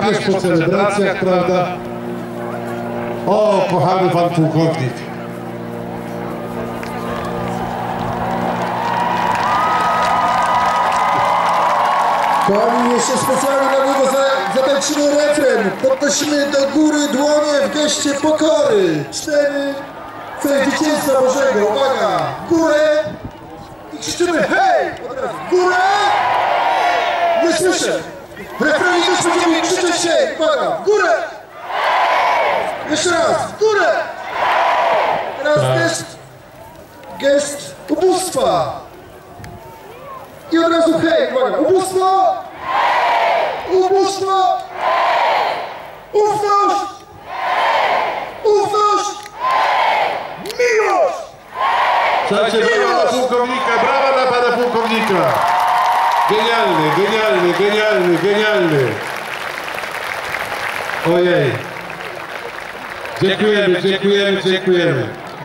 Papież po celebracjach, prawda? O, kochany pan pułkownik. Kochani, jeszcze specjalnie dla niego za, zatańczymy refren. Podnosimy do góry dłonie w geście pokory. Cztery. Cel dzieciństwa Bożego. Uwaga. W górę. I krzyczymy hej! Od razu. W górę. Nie słyszę. W też będziemy krzyczeć hej. Uwaga. W górę. Jeszcze raz. W górę. Teraz gest. Gest ubóstwa. I od razu hej, uwaga, ubóstwo! Ubóstwo! Ufność! Ufność! Miłość! Słuchajcie, brawa dla pułkownika, brawa dla pana pułkownika. Genialny, genialny, genialny, genialny. Ojej. Dziękujemy, dziękujemy, dziękujemy.